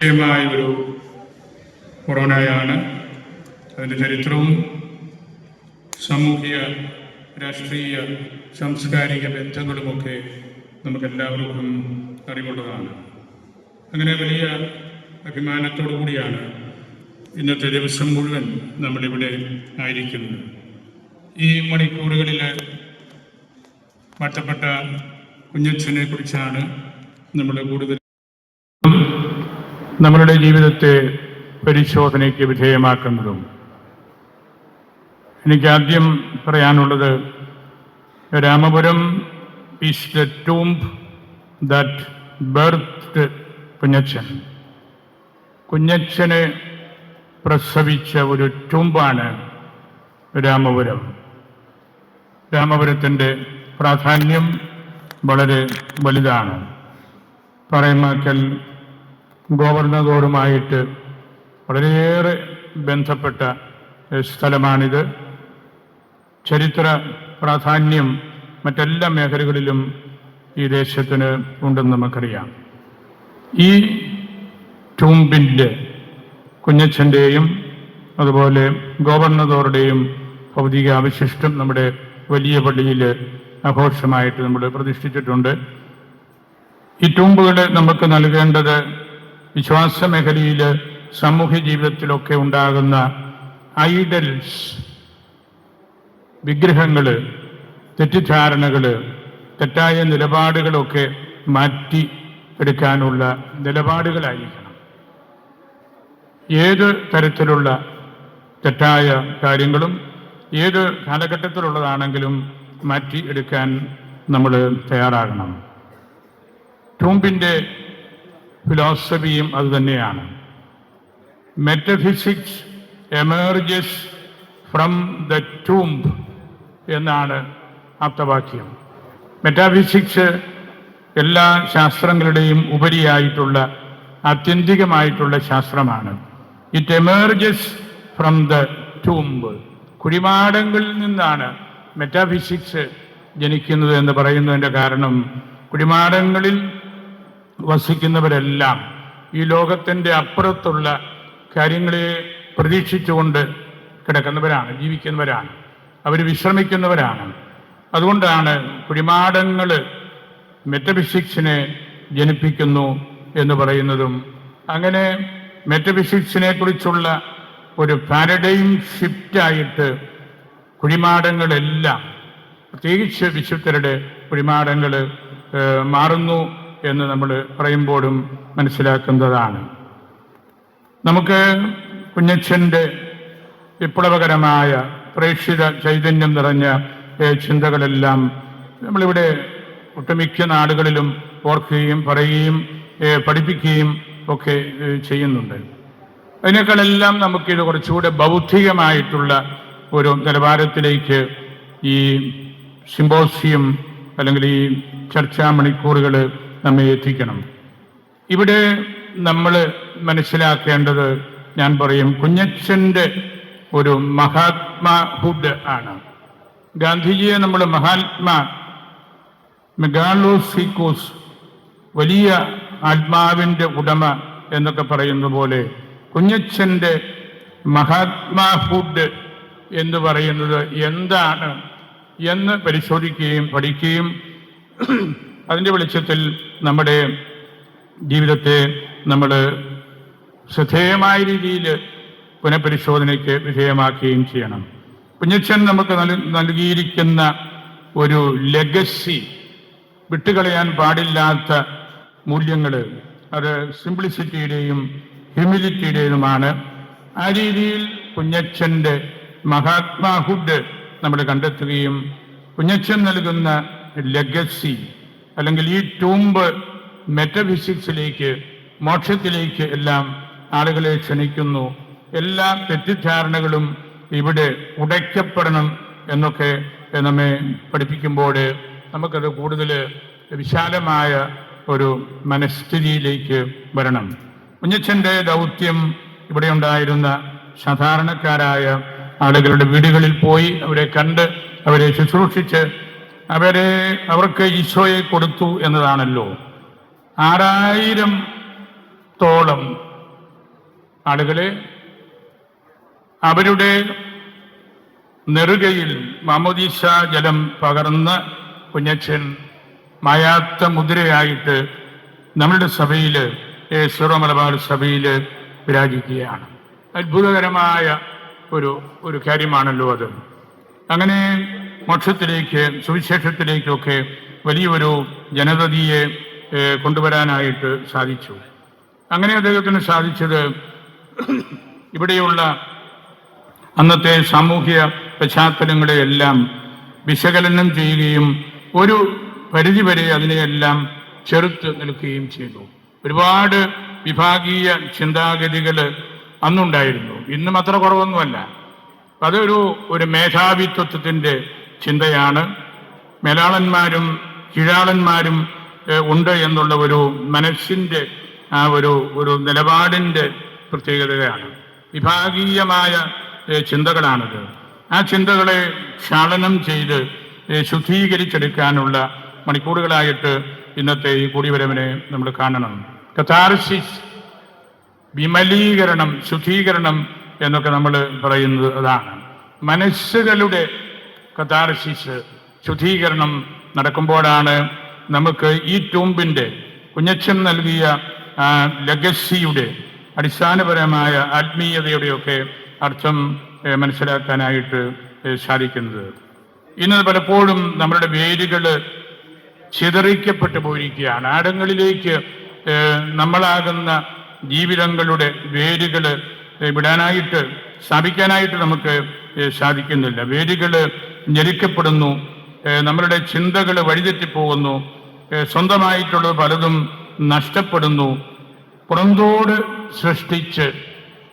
മായ ഒരു കൊറോണയാണ്. അതിന്റെ ചരിത്രവും സാമൂഹിക രാഷ്ട്രീയ സാംസ്കാരിക ബന്ധങ്ങളുമൊക്കെ നമുക്കെല്ലാവർക്കും അറിവുള്ളതാണ്. അങ്ങനെ വലിയ അഭിമാനത്തോടു കൂടിയാണ് ഇന്നത്തെ ദിവസം മുഴുവൻ നമ്മളിവിടെ ആയിരിക്കുന്നത്. ഈ മണിക്കൂറുകളിൽ മാറ്റപ്പെട്ട കുഞ്ഞച്ഛനെ കുറിച്ചാണ് നമ്മൾ കൂടുതൽ നമ്മളുടെ ജീവിതത്തെ പരിശോധനയ്ക്ക് വിധേയമാക്കുന്നതും എനിക്ക് ആദ്യം പറയാനുള്ളത് Ramapuram is the tomb that birth Kunjachan കുഞ്ഞച്ഛനെ പ്രസവിച്ച ഒരു ടൂംബാണ് രാമപുരം. രാമപുരത്തിന്റെ പ്രാധാന്യം വളരെ വലുതാണ്. പറയമാക്കൽ ഗോവർണറോടുമായിട്ട് വളരെയേറെ ബന്ധപ്പെട്ട സ്ഥലമാണിത്. ചരിത്ര പ്രാധാന്യം മറ്റെല്ലാ മേഖലകളിലും ഈ ദേശത്തിന് ഉണ്ടെന്ന് നമുക്കറിയാം. ഈ ടൂമ്പിന്റെ കുഞ്ഞച്ഛന്റെയും അതുപോലെ ഗോവർണറോറുടെയും ഭൗതിക അവശിഷ്ടം നമ്മുടെ വലിയ പള്ളിയിൽ ആഘോഷമായിട്ട് നമ്മൾ പ്രതിഷ്ഠിച്ചിട്ടുണ്ട്. ഈ ടൂമ്പുകൾ നമുക്ക് നൽകേണ്ടത് വിശ്വാസ മേഖലയിൽ സാമൂഹ്യ ജീവിതത്തിലൊക്കെ ഉണ്ടാകുന്ന ഐഡൽസ് വിഗ്രഹങ്ങൾ തെറ്റിദ്ധാരണകൾ തെറ്റായ നിലപാടുകളൊക്കെ മാറ്റി എടുക്കാനുള്ള നിലപാടുകളായിരിക്കണം. ഏത് തരത്തിലുള്ള തെറ്റായ കാര്യങ്ങളും ഏത് കാലഘട്ടത്തിലുള്ളതാണെങ്കിലും മാറ്റി എടുക്കാൻ നമ്മൾ തയ്യാറാകണം. ടൂമ്പിന്റെ ഫിലോസഫിയും അതുതന്നെയാണ്. Metaphysics emerges from the tomb എന്നാണ് ആപ്തവാക്യം മെറ്റാഫിസിക്സ് എല്ലാ ശാസ്ത്രങ്ങളുടെയും ഉപരിയായിട്ടുള്ള ആത്യന്തികമായിട്ടുള്ള ശാസ്ത്രമാണ്. It emerges from the tomb കുടിമാടങ്ങളിൽ നിന്നാണ് മെറ്റാഫിസിക്സ് ജനിക്കുന്നത് എന്ന് പറയുന്നതിന്റെ കാരണം കുടിമാടങ്ങളിൽ വസിക്കുന്നവരെല്ലാം ഈ ലോകത്തിന്റെ അപ്പുറത്തുള്ള കാര്യങ്ങളെ പ്രതീക്ഷിച്ചുകൊണ്ട് കിടക്കുന്നവരാണ് ജീവിക്കുന്നവരാണ്. അവർ വിശ്രമിക്കുന്നവരാണ്. അതുകൊണ്ടാണ് കുടിമാടങ്ങൾ മെറ്റഫിസിക്സിനെ ജനിപ്പിക്കുന്നു എന്ന് പറയുന്നതും അങ്ങനെ മെറ്റഫിസിക്സിനെ കുറിച്ചുള്ള ഒരു പാരഡൈം ഷിഫ്റ്റായിട്ട് കുഴിമാടങ്ങളെല്ലാം പ്രത്യേകിച്ച് വിശുദ്ധരുടെ കുഴിമാടങ്ങൾ മാറുന്നു എന്ന് നമ്മൾ പറയുമ്പോഴും മനസ്സിലാക്കുന്നതാണ്. നമുക്ക് കുഞ്ഞച്ഛന്റെ വിപ്ലവകരമായ പ്രേക്ഷിത ചൈതന്യം നിറഞ്ഞ ചിന്തകളെല്ലാം നമ്മളിവിടെ ഒട്ടുമിക്ക നാടുകളിലും ഓർക്കുകയും പറയുകയും പഠിപ്പിക്കുകയും ഒക്കെ ചെയ്യുന്നുണ്ട്. അതിനേക്കാളെല്ലാം നമുക്കിത് കുറച്ചുകൂടെ ബൗദ്ധികമായിട്ടുള്ള ഒരു നിലവാരത്തിലേക്ക് ഈ സിമ്പോസിയം അല്ലെങ്കിൽ ഈ ചർച്ചാ മണിക്കൂറുകൾ നമ്മെ എത്തിക്കണം. ഇവിടെ നമ്മൾ മനസ്സിലാക്കേണ്ടത് ഞാൻ പറയും കുഞ്ഞച്ഛന്റെ ഒരു മഹാത്മാഹുഡ് ആണ്. ഗാന്ധിജിയെ നമ്മൾ മഹാത്മാ മെഗാലോസിക്കോസ് വലിയ ആത്മാവിന്റെ ഉടമ എന്നൊക്കെ പറയുന്ന പോലെ കുഞ്ഞച്ഛന്റെ മഹാത്മാഹുഡ് എന്ന് പറയുന്നത് എന്താണ് എന്ന് പരിശോധിക്കുകയും പഠിക്കുകയും അതിന്റെ വെളിച്ചത്തിൽ നമ്മുടെ ജീവിതത്തെ നമ്മൾ ശ്രദ്ധേയമായ രീതിയിൽ പുനഃപരിശോധനയ്ക്ക് വിധേയമാക്കുകയും ചെയ്യണം. കുഞ്ഞച്ഛൻ നമുക്ക് നൽകിയിരിക്കുന്ന ഒരു ലെഗസി വിട്ടുകളയാൻ പാടില്ലാത്ത മൂല്യങ്ങൾ അത് സിംപ്ലിസിറ്റിയുടെയും ഹ്യൂമിലിറ്റിയുടേതുമാണ് ആ രീതിയിൽ കുഞ്ഞച്ഛന്റെ മഹാത്മാഹുഡ് നമ്മൾ കണ്ടെത്തുകയും കുഞ്ഞച്ഛൻ നൽകുന്ന ലെഗസി അല്ലെങ്കിൽ ഈ ടൂമ്പ് മെറ്റഫിസിക്സിലേക്ക് മോക്ഷത്തിലേക്ക് എല്ലാം ആളുകളെ ക്ഷണിക്കുന്നു. എല്ലാ തെറ്റിദ്ധാരണകളും ഇവിടെ ഉടയ്ക്കപ്പെടണം എന്നൊക്കെ നമ്മെ പഠിപ്പിക്കുമ്പോൾ നമുക്കത് കൂടുതൽ വിശാലമായ ഒരു മനസ്ഥിതിയിലേക്ക് വരണം. കുഞ്ഞച്ഛന്റെ ദൗത്യം ഇവിടെ ഉണ്ടായിരുന്ന സാധാരണക്കാരായ ആളുകളുടെ വീടുകളിൽ പോയി അവരെ കണ്ട് അവരെ ശുശ്രൂഷിച്ച് അവരെ അവർക്ക് ഈശോയെ കൊടുത്തു എന്നതാണല്ലോ. ആറായിരം തോളം ആളുകളെ അവരുടെ നെറുകയിൽ മാമോദീശ ജലം പകർന്ന കുഞ്ഞച്ഛൻ മായാത്ത മുദ്രയായിട്ട് നമ്മുടെ സഭയിൽ സിറോ മലബാർ സഭയിൽ വിരാജിക്കുകയാണ്. അത്ഭുതകരമായ ഒരു ഒരു കാര്യമാണല്ലോ അത്. അങ്ങനെ മോക്ഷത്തിലേക്ക് സുവിശേഷത്തിലേക്കൊക്കെ വലിയൊരു ജനതയെ കൊണ്ടുവരാനായിട്ട് സാധിച്ചു. അങ്ങനെ അദ്ദേഹത്തിന് സാധിച്ചത് ഇവിടെയുള്ള അന്നത്തെ സാമൂഹ്യ പശ്ചാത്തലങ്ങളെയെല്ലാം വിശകലനം ചെയ്യുകയും ഒരു പരിധിവരെ അതിനെയെല്ലാം ചെറുത്ത് നിൽക്കുകയും ചെയ്തു. ഒരുപാട് വിഭാഗീയ ചിന്താഗതികൾ അന്നുണ്ടായിരുന്നു. ഇന്നും അത്ര കുറവൊന്നുമല്ല. അതൊരു ഒരു മേധാവിത്വത്തിന്റെ ചിന്തയാണ്. മേലാളന്മാരും കിഴാളന്മാരും ഉണ്ട് എന്നുള്ള ഒരു മനസ്സിന്റെ ആ ഒരു ഒരു നിലപാടിന്റെ പ്രത്യേകതയാണ്. വിഭാഗീയമായ ചിന്തകളാണിത്. ആ ചിന്തകളെ ക്ഷാളനം ചെയ്ത് ശുദ്ധീകരിച്ചെടുക്കാനുള്ള മണിക്കൂറുകളായിട്ട് ഇന്നത്തെ ഈ കൂടിവരവിനെ നമ്മൾ കാണണം. കഥാർസിസ് വിമലീകരണം ശുദ്ധീകരണം എന്നൊക്കെ നമ്മൾ പറയുന്നത് അതാണ്. മനസ്സുകളുടെ കഥാർസിസ് ശുദ്ധീകരണം നടക്കുമ്പോഴാണ് നമുക്ക് ഈ ടൂമ്പിന്റെ കുഞ്ഞച്ഛൻ നൽകിയ ലഗസിയുടെ അടിസ്ഥാനപരമായ ആത്മീയതയുടെയൊക്കെ അർത്ഥം മനസ്സിലാക്കാനായിട്ട് സാധിക്കുന്നത്. ഇന്ന് പലപ്പോഴും നമ്മളുടെ വേരുകൾ ചിതറിക്കപ്പെട്ടു പോയിരിക്കുകയാണ്. ആടങ്ങളിലേക്ക് നമ്മളാകുന്ന ജീവിതങ്ങളുടെ വേരുകൾ വിടാനായിട്ട് സ്ഥാപിക്കാനായിട്ട് നമുക്ക് സാധിക്കുന്നില്ല. വേരുകൾ ഞെരുക്കപ്പെടുന്നു. നമ്മളുടെ ചിന്തകൾ വഴിതെറ്റിപ്പോകുന്നു. സ്വന്തമായിട്ടുള്ളത് പലതും നഷ്ടപ്പെടുന്നു. പുറന്തോട് സൃഷ്ടിച്ച്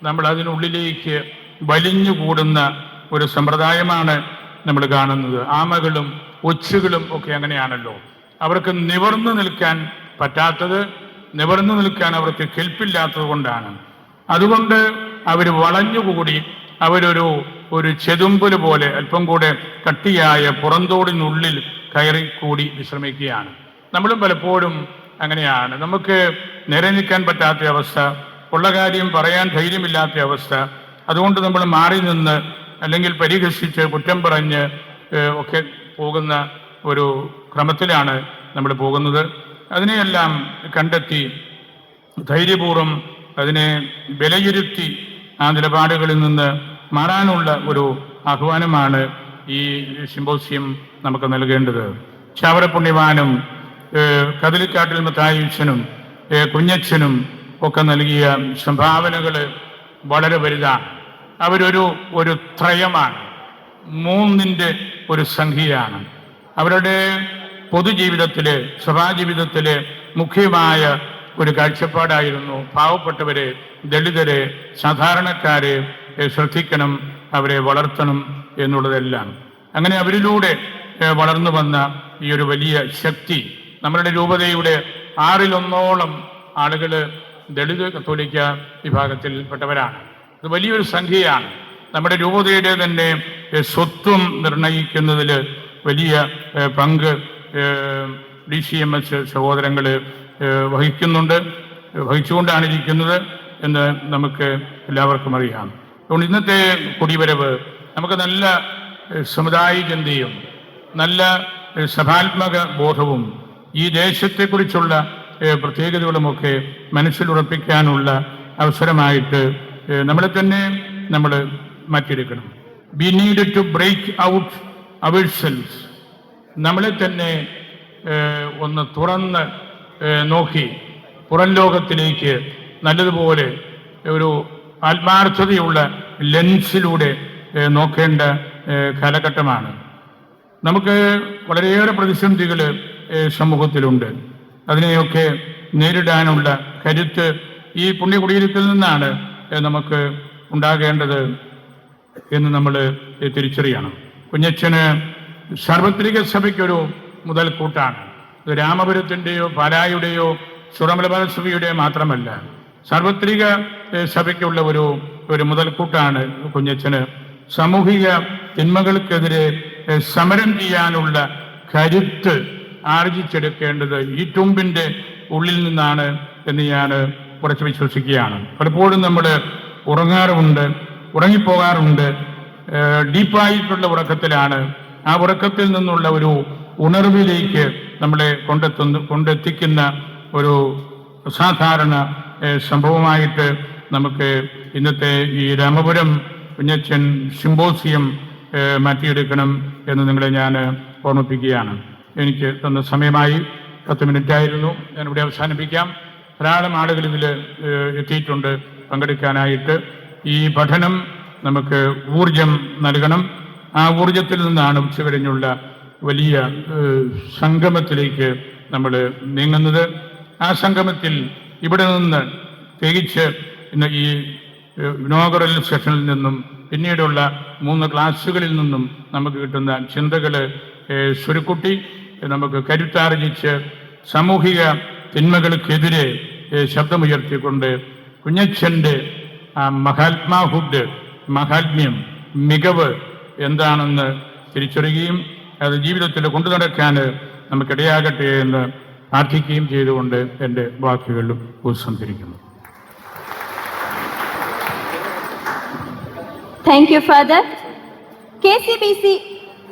നമ്മൾ അതിനുള്ളിലേക്ക് വലിഞ്ഞുകൂടുന്ന ഒരു സമ്പ്രദായമാണ് നമ്മൾ കാണുന്നത്. ആമകളും ഒച്ചുകളും ഒക്കെ അങ്ങനെയാണല്ലോ. അവർക്ക് നിവർന്നു നിൽക്കാൻ പറ്റാത്തത് നിവർന്നു നിൽക്കാൻ അവർക്ക് കെൽപ്പില്ലാത്തത് കൊണ്ടാണ്. അതുകൊണ്ട് അവർ വളഞ്ഞുകൂടി അവരൊരു ഒരു ചെതുമ്പൽ പോലെ അല്പം കൂടെ കട്ടിയായ പുറന്തോടിനുള്ളിൽ കയറി കൂടി വിശ്രമിക്കുകയാണ്. നമ്മളും പലപ്പോഴും അങ്ങനെയാണ്. നമുക്ക് നിര നിൽക്കാൻ പറ്റാത്ത അവസ്ഥ ഉള്ള കാര്യം പറയാൻ ധൈര്യമില്ലാത്ത അവസ്ഥ അതുകൊണ്ട് നമ്മൾ മാറി നിന്ന് അല്ലെങ്കിൽ പരിഹസിച്ച് കുറ്റം പറഞ്ഞ് ഒക്കെ പോകുന്ന ഒരു ക്രമത്തിലാണ് നമ്മൾ പോകുന്നത്. അതിനെയെല്ലാം കണ്ടെത്തി ധൈര്യപൂർവം അതിനെ വിലയിരുത്തി ആ നിലപാടുകളിൽ നിന്ന് മാറാനുള്ള ഒരു ആഹ്വാനമാണ് ഈ സിമ്പോസിയം നമുക്ക് നൽകേണ്ടത്. ചാവറപുണ്യവാനും കതിലിക്കാട്ടിൽ മത്തായുച്ചനും കുഞ്ഞച്ഛനും ഒക്കെ നൽകിയ സംഭാവനകൾ വളരെ വലുതാണ് അവരൊരു ഒരു ത്രയമാണ്. മൂന്നിന്റെ ഒരു സംഖ്യയാണ്. അവരുടെ പൊതുജീവിതത്തിലെ സഭാജീവിതത്തിലെ മുഖ്യമായ ഒരു കാഴ്ചപ്പാടായിരുന്നു. പാവപ്പെട്ടവരെ ദളിതരെ സാധാരണക്കാരെ ശ്രദ്ധിക്കണം അവരെ വളർത്തണം എന്നുള്ളതെല്ലാം. അങ്ങനെ അവരിലൂടെ വളർന്നു വന്ന ഈ ഒരു വലിയ ശക്തി നമ്മളുടെ രൂപതയുടെ ആറിലൊന്നോളം ആളുകൾ ദളിത് കത്തോലിക്ക വിഭാഗത്തിൽപ്പെട്ടവരാണ്. അത് വലിയൊരു സംഖ്യയാണ്. നമ്മുടെ രൂപതയുടെ തന്നെ സ്വത്വം നിർണയിക്കുന്നതിൽ വലിയ പങ്ക് ഡി സി എം എസ് സഹോദരങ്ങൾ വഹിക്കുന്നുണ്ട് വഹിച്ചുകൊണ്ടാണ് ഇരിക്കുന്നത് എന്ന് നമുക്ക് എല്ലാവർക്കും അറിയാം. അതുകൊണ്ട് ഇന്നത്തെ കുടിവരവ് നമുക്ക് നല്ല സമുദായ ചിന്തയും നല്ല സഭാത്മക ബോധവും ഈ ദേശത്തെക്കുറിച്ചുള്ള പ്രത്യേകതകളുമൊക്കെ മനസ്സിലുറപ്പിക്കാനുള്ള അവസരമായിട്ട് നമ്മളെ തന്നെ നമ്മൾ മാറ്റിയെടുക്കണം. We need to break out അവർ നമ്മളെ തന്നെ ഒന്ന് തുറന്ന് നോക്കി പുറം ലോകത്തിലേക്ക് നല്ലതുപോലെ ഒരു ആത്മാർത്ഥതയുള്ള ലെൻസിലൂടെ നോക്കേണ്ട കാലഘട്ടമാണ്. നമുക്ക് വളരെയേറെ പ്രതിസന്ധികൾ സമൂഹത്തിലുണ്ട്. അതിനെയൊക്കെ നേരിടാനുള്ള കരുത്ത് ഈ പുണ്യകുടീരത്തിൽ നിന്നാണ് നമുക്ക് ഉണ്ടാകേണ്ടത് എന്ന് നമ്മൾ തിരിച്ചറിയണം. കുഞ്ഞച്ഛന് സാർവത്രിക സഭയ്ക്കൊരു മുതൽക്കൂട്ടാണ്. രാമപുരത്തിന്റെയോ പാലായുടെയോ സുറമലബാർ സഭയുടെയോ മാത്രമല്ല സാർവത്രിക സഭയ്ക്കുള്ള ഒരു ഒരു മുതൽക്കൂട്ടാണ് കുഞ്ഞച്ചന് സാമൂഹിക തിന്മകൾക്കെതിരെ സമരം ചെയ്യാനുള്ള കരുത്ത് ആർജിച്ചെടുക്കേണ്ടത് ഈ തുമ്പിന്റെ ഉള്ളിൽ നിന്നാണ് എന്ന് ഞാൻ കുറച്ച് വിശ്വസിക്കുകയാണ്. പലപ്പോഴും നമ്മൾ ഉറങ്ങാറുമുണ്ട് ഉറങ്ങിപ്പോകാറുണ്ട് ഡീപ്പായിട്ടുള്ള ഉറക്കത്തിലാണ്. ആ ഉറക്കത്തിൽ നിന്നുള്ള ഒരു ഉണർവിലേക്ക് നമ്മളെ കൊണ്ടെത്തുന്ന കൊണ്ടെത്തിക്കുന്ന ഒരു അസാധാരണ സംഭവമായിട്ട് നമുക്ക് ഇന്നത്തെ ഈ രാമപുരം കുഞ്ഞച്ചൻ സിംബോസിയം മാറ്റിയെടുക്കണം എന്ന് നിങ്ങളെ ഞാൻ ഓർമ്മിപ്പിക്കുകയാണ്. എനിക്ക് തന്ന സമയമായി പത്ത് മിനിറ്റ് ആയിരുന്നു ഞാനിവിടെ അവസാനിപ്പിക്കാം. ധാരാളം ആളുകൾ ഇതിൽ എത്തിയിട്ടുണ്ട് പങ്കെടുക്കാനായിട്ട്. ഈ പഠനം നമുക്ക് ഊർജം നൽകണം. ആ ഊർജത്തിൽ നിന്നാണ് ഉച്ചകഴിഞ്ഞുള്ള വലിയ സംഗമത്തിലേക്ക് നമ്മൾ നീങ്ങുന്നത്. ആ സംഗമത്തിൽ ഇവിടെ നിന്ന് തികച്ച് ഈ ഇനോഗറൽ സെഷനിൽ നിന്നും പിന്നീടുള്ള മൂന്ന് ക്ലാസ്സുകളിൽ നിന്നും നമുക്ക് കിട്ടുന്ന ചിന്തകൾ സ്വരുക്കുട്ടി നമുക്ക് കരുത്താർജിച്ച് സാമൂഹിക തിന്മകൾക്കെതിരെ ശബ്ദമുയർത്തിക്കൊണ്ട് കുഞ്ഞച്ഛന്റെ ആ മഹാത്മാഹുഡ് മഹാത്മ്യം മികവ് എന്താണെന്ന് തിരിച്ചറിയുകയും അത് ജീവിതത്തിൽ കൊണ്ടു നടക്കാൻ നമുക്കിടയാകട്ടെ എന്ന് പ്രാർത്ഥിക്കുകയും ചെയ്തുകൊണ്ട് എന്റെ വാക്കുകളിലും ഉപസംഹരിക്കുന്നു കെ സി ബി KCBC